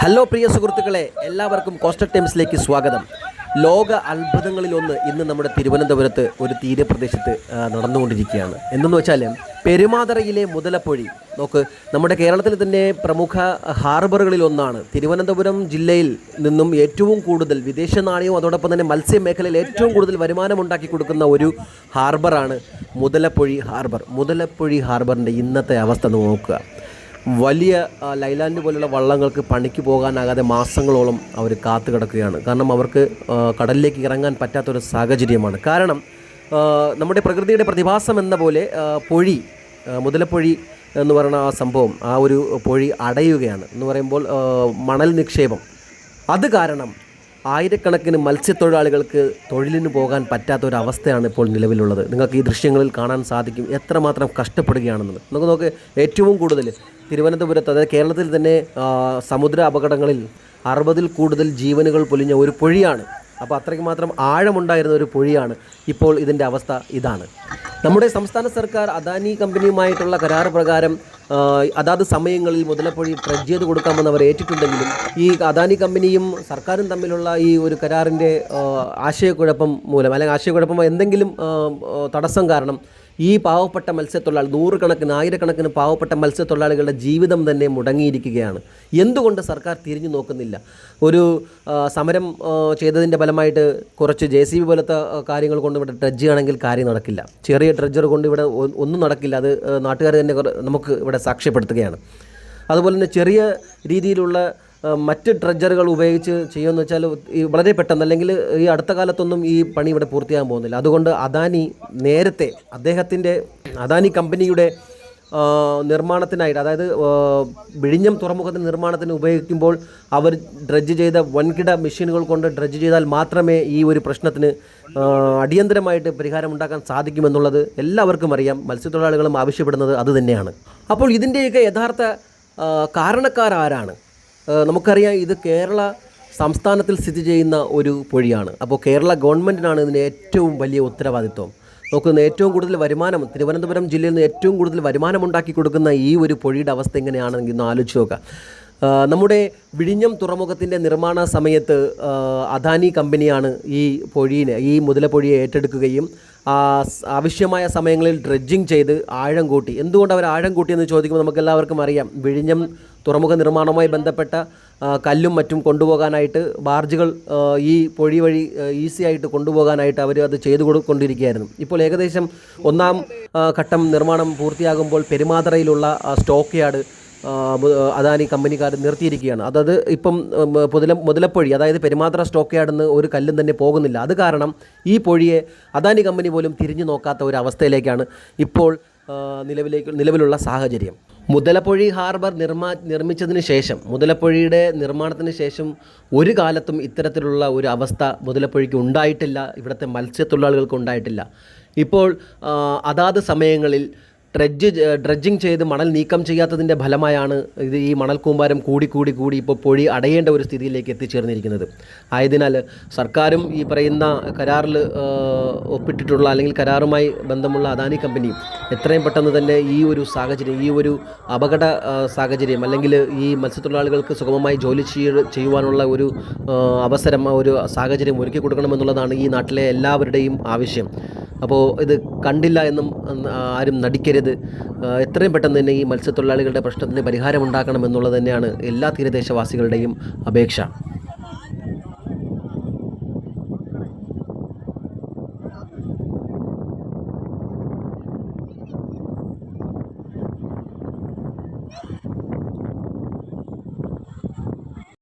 Hello പ്രിയ സുഹൃത്തുക്കളെ എല്ലാവർക്കും coastal ടൈംസിലേക്ക് സ്വാഗതം. ലോക അത്ഭുതങ്ങളിലൊന്ന് ഇന്ന് നമ്മുടെ തിരുവനന്തപുരത്ത് ഒരു തീരപ്രദേശത്ത് നടന്നുകൊണ്ടിരിക്കുകയാണ്. എന്തെന്ന് വെച്ചാൽ പെരുമാതറയിലെ മുതലപ്പൊഴി. നോക്ക് നമ്മുടെ കേരളത്തിൽ തന്നെ പ്രമുഖ ഹാർബറുകളിൽ ഒന്നാണ് തിരുവനന്തപുരം ജില്ലയിൽ നിന്നും ഏറ്റവും കൂടുതൽ വിദേശ നാണയവും അതോടൊപ്പം തന്നെ മത്സ്യമേഖലയിൽ ഏറ്റവും കൂടുതൽ വരുമാനമുണ്ടാക്കി കൊടുക്കുന്ന ഒരു ഹാർബറാണ് മുതലപ്പൊഴി ഹാർബർ. മുതലപ്പൊഴി ഹാർബറിന്റെ ഇന്നത്തെ അവസ്ഥ നോക്കുക. വലിയ ലൈലാൻഡ് പോലുള്ള വള്ളങ്ങൾക്ക് പണിക്ക് പോകാനാകാതെ മാസങ്ങളോളം അവർ കാത്തു കിടക്കുകയാണ്. കാരണം അവർക്ക് കടലിലേക്ക് ഇറങ്ങാൻ പറ്റാത്തൊരു സാഹചര്യമാണ്. കാരണം നമ്മുടെ പ്രകൃതിയുടെ പ്രതിഭാസം എന്ന പോലെ പൊഴി മുതലപ്പൊഴി എന്ന് പറയുന്ന ആ സംഭവം ആ ഒരു പൊഴി അടയുകയാണ് എന്ന് പറയുമ്പോൾ മണൽ നിക്ഷേപം. അത് കാരണം ആയിരക്കണക്കിന് മത്സ്യത്തൊഴിലാളികൾക്ക് തൊഴിലിന് പോകാൻ പറ്റാത്ത ഒരു അവസ്ഥയാണ് ഇപ്പോൾ നിലവിലുള്ളത്. നിങ്ങൾക്ക് ഈ ദൃശ്യങ്ങളിൽ കാണാൻ സാധിക്കും എത്രമാത്രം കഷ്ടപ്പെടുകയാണെന്നത് നമുക്ക് നോക്ക് ഏറ്റവും കൂടുതൽ തിരുവനന്തപുരത്ത് അതായത് കേരളത്തിൽ തന്നെ സമുദ്ര അപകടങ്ങളിൽ അറുപതിൽ കൂടുതൽ ജീവനുകൾ പൊലിഞ്ഞ ഒരു പൊഴിയാണ്. അപ്പോൾ അത്രയ്ക്ക് മാത്രം ആഴമുണ്ടായിരുന്ന ഒരു പൊഴിയാണ് ഇപ്പോൾ ഇതിന്റെ അവസ്ഥ ഇതാണ്. നമ്മുടെ സംസ്ഥാന സർക്കാർ അദാനി കമ്പനിയുമായിട്ടുള്ള കരാർ പ്രകാരം അതാത് സമയങ്ങളിൽ മുതലപ്പൊഴി ട്രെഡ് ചെയ്ത് കൊടുക്കാമെന്ന് അവർ ഏറ്റിട്ടുണ്ടെങ്കിലും ഈ അദാനി കമ്പനിയും സർക്കാരും തമ്മിലുള്ള ഈ ഒരു കരാറിന്റെ ആശയക്കുഴപ്പം മൂലം അല്ലെങ്കിൽ ആശയക്കുഴപ്പം എന്തെങ്കിലും തടസ്സം കാരണം ഈ പാവപ്പെട്ട മത്സ്യത്തൊഴിലാളി നൂറുകണക്കിന് ആയിരക്കണക്കിന് പാവപ്പെട്ട മത്സ്യത്തൊഴിലാളികളുടെ ജീവിതം തന്നെ മുടങ്ങിയിരിക്കുകയാണ്. എന്തുകൊണ്ട് സർക്കാർ തിരിഞ്ഞു നോക്കുന്നില്ല? ഒരു സമരം ചെയ്തതിന്റെ ഫലമായിട്ട് കുറച്ച് ജെ സി ബി പോലത്തെ കാര്യങ്ങൾ കൊണ്ട് ഇവിടെ ഡ്രഡ്ജ് ആണെങ്കിൽ കാര്യം നടക്കില്ല. ചെറിയ ഡ്രഡ്ജർ കൊണ്ട് ഇവിടെ ഒന്നും നടക്കില്ല. അത് നാട്ടുകാർ തന്നെ നമുക്ക് ഇവിടെ സാക്ഷ്യപ്പെടുത്തുകയാണ്. അതുപോലെ തന്നെ ചെറിയ രീതിയിലുള്ള മറ്റ് ഡ്രഡ്ജറുകൾ ഉപയോഗിച്ച് ചെയ്യുമെന്ന് വെച്ചാൽ ഈ വളരെ പെട്ടെന്ന് അല്ലെങ്കിൽ ഈ അടുത്ത കാലത്തൊന്നും ഈ പണി ഇവിടെ പൂർത്തിയാകാൻ പോകുന്നില്ല. അതുകൊണ്ട് അദാനി നേരത്തെ അദ്ദേഹത്തിന്റെ അദാനി കമ്പനിയുടെ നിർമ്മാണത്തിനായിട്ട് അതായത് വിഴിഞ്ഞം തുറമുഖത്തിന്റെ നിർമ്മാണത്തിന് ഉപയോഗിക്കുമ്പോൾ അവർ ഡ്രഡ്ജ് ചെയ്ത വൻകിട മെഷീനുകൾ കൊണ്ട് ഡ്രഡ്ജ് ചെയ്താൽ മാത്രമേ ഈ ഒരു പ്രശ്നത്തിന് അടിയന്തരമായിട്ട് പരിഹാരം ഉണ്ടാക്കാൻ സാധിക്കുമെന്നുള്ളത് എല്ലാവർക്കും അറിയാം. മത്സ്യത്തൊഴിലാളികളും ആവശ്യപ്പെടുന്നത് അത് തന്നെയാണ്. അപ്പോൾ ഇതിന്റെയൊക്കെ യഥാർത്ഥ കാരണക്കാരാരാണ്? നമുക്കറിയാം ഇത് കേരള സംസ്ഥാനത്തിൽ സ്ഥിതി ചെയ്യുന്ന ഒരു പൊഴിയാണ്. അപ്പോൾ കേരള ഗവൺമെന്റിനാണ് ഇതിന് ഏറ്റവും വലിയ ഉത്തരവാദിത്വം. നോക്കുന്ന ഏറ്റവും കൂടുതൽ വരുമാനം തിരുവനന്തപുരം ജില്ലയിൽ നിന്ന് ഏറ്റവും കൂടുതൽ വരുമാനം ഉണ്ടാക്കി കൊടുക്കുന്ന ഈ ഒരു പൊഴിയുടെ അവസ്ഥ എങ്ങനെയാണെന്ന് ഒന്ന് ആലോചിച്ച് നോക്കുക നമ്മുടെ വിഴിഞ്ഞം തുറമുഖത്തിന്റെ നിർമ്മാണ സമയത്ത് അദാനി കമ്പനിയാണ് ഈ പൊഴിയിനെ ഈ മുതലപ്പൊഴിയെ ഏറ്റെടുക്കുകയും ആവശ്യമായ സമയങ്ങളിൽ ഡ്രെഡ്ജിങ് ചെയ്ത് ആഴം കൂട്ടി. എന്തുകൊണ്ട് അവർ ആഴം കൂട്ടിയെന്ന് ചോദിക്കുമ്പോൾ നമുക്ക് എല്ലാവർക്കും അറിയാം. വിഴിഞ്ഞം തുറമുഖ നിർമ്മാണവുമായി ബന്ധപ്പെട്ട കല്ലും മറ്റും കൊണ്ടുപോകാനായിട്ട് ബാർജുകൾ ഈ പൊഴി വഴി ഈസി ആയിട്ട് കൊണ്ടുപോകാനായിട്ട് അവർ അത് ചെയ്തു കൊടുക്കൊണ്ടിരിക്കുകയായിരുന്നു ഇപ്പോൾ ഏകദേശം ഒന്നാം ഘട്ടം നിർമ്മാണം പൂർത്തിയാകുമ്പോൾ പെരുമാതറയിലുള്ള സ്റ്റോക്ക് യാർഡ് അദാനി കമ്പനിക്കാർ നിർത്തിയിരിക്കുകയാണ്. അതത് ഇപ്പം മുതല മുതലപ്പൊഴി അതായത് പെരുമാത്ര സ്റ്റോക്ക് യാർഡിൽ ഒരു കല്ലും തന്നെ പോകുന്നില്ല. അത് കാരണം ഈ പൊഴിയെ അദാനി കമ്പനി പോലും തിരിഞ്ഞു നോക്കാത്ത ഒരു അവസ്ഥയിലേക്കാണ് ഇപ്പോൾ നിലവിലേക്ക് നിലവിലുള്ള സാഹചര്യം. മുതലപ്പൊഴി ഹാർബർ നിർമ്മാ നിർമ്മിച്ചതിന് ശേഷം മുതലപ്പൊഴിയുടെ നിർമ്മാണത്തിന് ശേഷം ഒരു കാലത്തും ഇത്തരത്തിലുള്ള ഒരു അവസ്ഥ മുതലപ്പൊഴിക്ക് ഉണ്ടായിട്ടില്ല. ഇവിടുത്തെ മത്സ്യത്തൊഴിലാളികൾക്ക് ഉണ്ടായിട്ടില്ല. ഇപ്പോൾ അതാത് സമയങ്ങളിൽ ഡ്രഡ്ജ് ഡ്രഡ്ജിങ് ചെയ്ത് മണൽ നീക്കം ചെയ്യാത്തതിന്റെ ഫലമായാണ് ഇത് ഈ മണൽ കൂമ്പാരം കൂടി കൂടി കൂടി ഇപ്പോൾ പൊഴി അടയേണ്ട ഒരു സ്ഥിതിയിലേക്ക് എത്തിച്ചേർന്നിരിക്കുന്നത്. ആയതിനാൽ സർക്കാരും ഈ പറയുന്ന കരാറിൽ ഒപ്പിട്ടിട്ടുള്ള അല്ലെങ്കിൽ കരാറുമായി ബന്ധമുള്ള അദാനി കമ്പനിയും എത്രയും പെട്ടെന്ന് തന്നെ ഈ ഒരു സാഹചര്യം ഈ ഒരു അപകട സാഹചര്യം അല്ലെങ്കിൽ ഈ മത്സ്യത്തൊഴിലാളികൾക്ക് സുഗമമായി ജോലി ചെയ്യ ചെയ്യുവാനുള്ള ഒരു അവസരം ഒരു സാഹചര്യം ഒരുക്കി കൊടുക്കണമെന്നുള്ളതാണ് ഈ നാട്ടിലെ എല്ലാവരുടെയും ആവശ്യം. അപ്പോൾ ഇത് കണ്ടില്ല എന്നും ആരും നടിക്കരുത്. എത്രയും പെട്ടെന്ന് തന്നെ ഈ മത്സ്യത്തൊഴിലാളികളുടെ പ്രശ്നത്തിന് പരിഹാരം ഉണ്ടാക്കണം എന്നുള്ളത് തന്നെയാണ് എല്ലാ തീരദേശവാസികളുടെയും അപേക്ഷ.